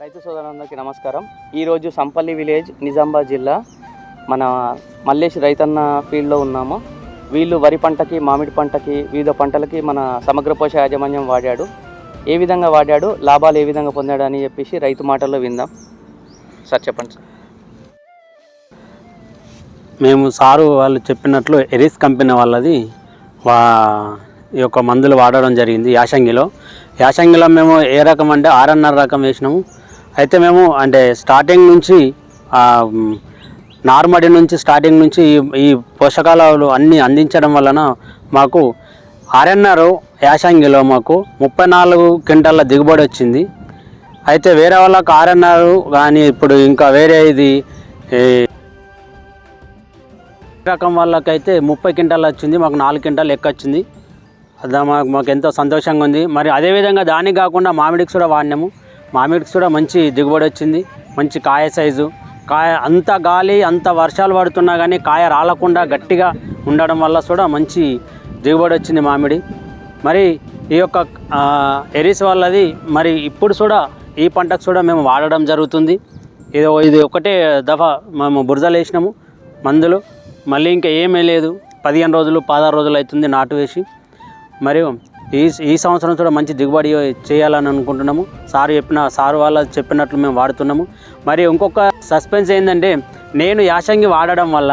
రైతు సోదరులందరికీ నమస్కారం. ఈరోజు సంపల్లి విలేజ్ నిజామాబాద్ జిల్లా మన మల్లేష్ రైతన్న ఫీల్డ్లో ఉన్నాము. వీళ్ళు వరి పంటకి మామిడి పంటకి వివిధ పంటలకి మన సమగ్ర పోష యాజమాన్యం వాడాడు. ఏ విధంగా వాడాడు లాభాలు ఏ విధంగా పొందాడు అని చెప్పేసి రైతు మాటల్లో విందాం. సార్ చెప్పండి సార్. మేము సారు వాళ్ళు చెప్పినట్లు ఎరిస్ కంపెనీ వాళ్ళది వా ఈ యొక్క మందులు వాడడం జరిగింది యాసంగిలో. యాసంగిలో మేము ఏ రకం అంటే ఆర్ఎన్ఆర్ రకం వేసినాము. అయితే మేము అంటే స్టార్టింగ్ నుంచి నార్మడి నుంచి స్టార్టింగ్ నుంచి ఈ- ఈ పోషకాలు అన్నీ అందించడం వలన మాకు ఆర్ఎన్ఆర్ యాసంగిలో మాకు ముప్పై నాలుగు క్వింటాల దిగుబడి వచ్చింది. అయితే వేరే వాళ్ళకు ఆర్ఎన్ఆర్ కానీ ఇప్పుడు ఇంకా వేరే ఇది రకం వాళ్ళకైతే ముప్పై క్వింటాలు వచ్చింది మాకు నాలుగు క్వింటాలు లెక్క వచ్చింది. అది మాకు మాకు ఎంతో సంతోషంగా ఉంది. మరి అదేవిధంగా దానికి కాకుండా మామిడికి కూడా వాడినాము. మామిడికి కూడా మంచి దిగుబడి వచ్చింది. మంచి కాయ సైజు. కాయ అంత గాలి అంత వర్షాలు పడుతున్నా కానీ కాయ రాలకుండా గట్టిగా ఉండడం వల్ల కూడా మంచి దిగుబడి వచ్చింది మామిడి. మరి ఈ యొక్క ఎరీస్ ఎరిస్ వాళ్ళది మరి ఇప్పుడు కూడా ఈ పంటకు కూడా మేము వాడడం జరుగుతుంది. ఇది ఇది ఒకటే దఫా మేము బురదలు వేసినాము మందులు. మళ్ళీ ఇంకా ఏమీ లేదు. పదిహేను రోజులు పదహారు రోజులు అవుతుంది నాటు వేసి. మరియు ఈ ఈ సంవత్సరం కూడా మంచి దిగుబడి చేయాలని అనుకుంటున్నాము. సార్ చెప్పిన సారు వాళ్ళ చెప్పినట్లు మేము వాడుతున్నాము. మరి ఇంకొక సస్పెన్స్ ఏంటంటే నేను యాసంగి వాడడం వల్ల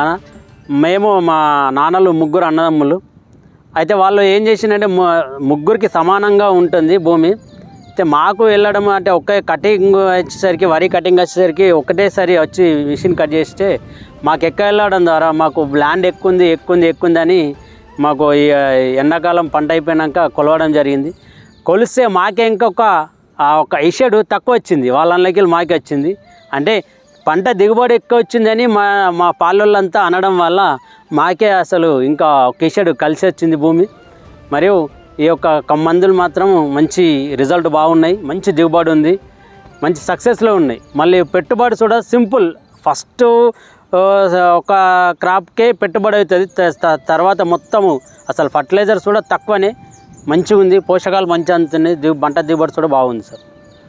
మేము మా నాన్నలు ముగ్గురు అన్నదమ్ములు అయితే వాళ్ళు ఏం చేసిందంటే ముగ్గురికి సమానంగా ఉంటుంది భూమి. అయితే మాకు వెళ్ళడం అంటే ఒకే కటింగ్ వచ్చేసరికి వరి కటింగ్ వచ్చేసరికి ఒకటేసారి వచ్చి మిషన్ కట్ చేస్తే మాకు ఎక్క వెళ్ళడం ద్వారా మాకు ల్యాండ్ ఎక్కువ ఉంది ఎక్కువ ఉంది ఎక్కువ ఉంది అని మాకు ఈ ఎండాకాలం పంట అయిపోయినాక కొలవడం జరిగింది. కొలిస్తే మాకే ఇంకొక ఆ ఒక ఇషేడు తక్కువ వచ్చింది. వాళ్ళకి మాకే వచ్చింది. అంటే పంట దిగుబడి ఎక్కువ వచ్చిందని మా మా పాలోళ్ళంతా అనడం వల్ల మాకే అసలు ఇంకా ఒక ఇషేడు కలిసి వచ్చింది భూమి. మరియు ఈ యొక్క కమ్మందులు మాత్రం మంచి రిజల్ట్ బాగున్నాయి. మంచి దిగుబడి ఉంది. మంచి సక్సెస్లో ఉన్నాయి. మళ్ళీ పెట్టుబడి కూడా సింపుల్. ఫస్ట్ ఒక క్రాప్కే పెట్టుబడి అవుతుంది. తర్వాత మొత్తము అసలు ఫర్టిలైజర్స్ కూడా తక్కువనే. మంచిగా ఉంది పోషకాలు మంచి అందుతున్నాయి. దిగు పంట దిగుబడి కూడా బాగుంది సార్.